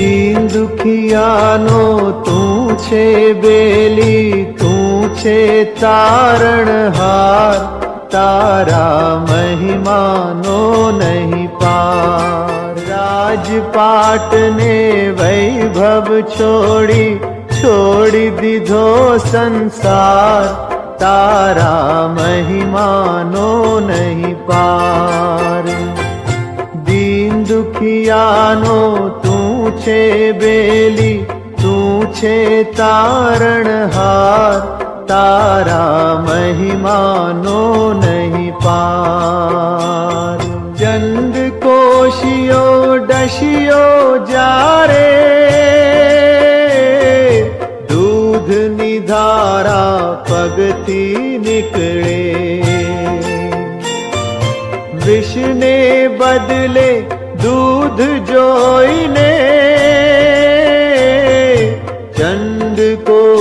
દીન દુખિયાનો તું છે બેલી, તું છે તારણહાર, તારા મહિમાનો નહીં પાર. રાજપાટને વૈભવ છોડી છોડી દીધો સંસાર, તારા મહિમાનો નહીં પાર. દીન દુખિયાનો તું છે બેલી, તું છે તારણહાર, તારા મહિમાનો નહીં પાર. ચંદ કોશિયો, ડશિયો જારે, દૂધની ધારા પગથી નીકળે. વિષને બદલે દૂધ જોઈને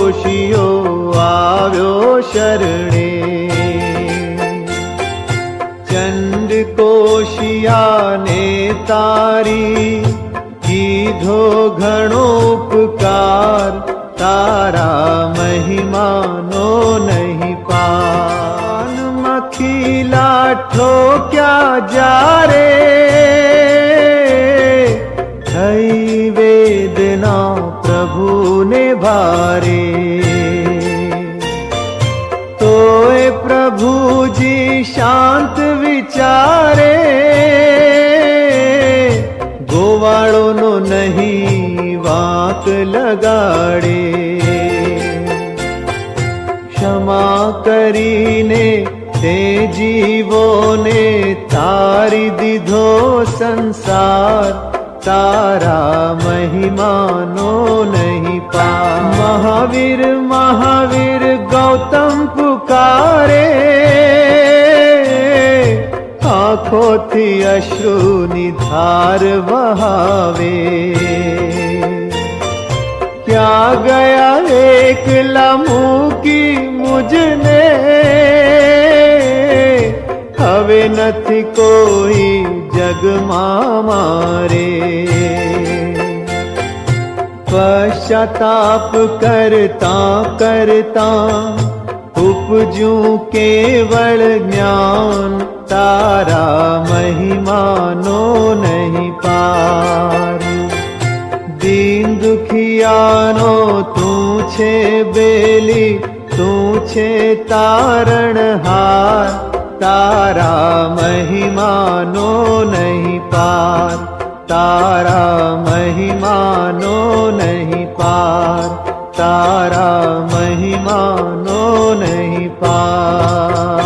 કોશિયો આવ્યો શરણે. ચંદ કોશિયાને તારી કીધો ઘણો ઉપકાર તારા મહિમાનો નહીં પાન. મખીલા ઠોક્યા જારે? થઈ વેદના પ્રભુને ભારે. તોય પ્રભુજી શાંત વિચારે. ગોવાળોનો નહીં વાંક લગાડે. ક્ષમા કરીને તે જીવોને તારી દીધો સંસાર. तारा महिमानो नहीं पा महावीर महावीर गौतम पुकारे आँखों थी अश्रु निधार बहावे क्या गया एक लम्हू की मुझने નથી કોઈ જગમાં મારે પશ્ચાતાપ કરતા કરતા ઉપજું કેવળ જ્ઞાન તારા મહિમાનો નહીં પાર. દીન દુખિયાનો તું છે બેલી, તું છે તારણહાર તારા મહિમાનો નહીં પાર તારા મહિમાનો નહીં પાર તારા મહિમાનો નહીં પાર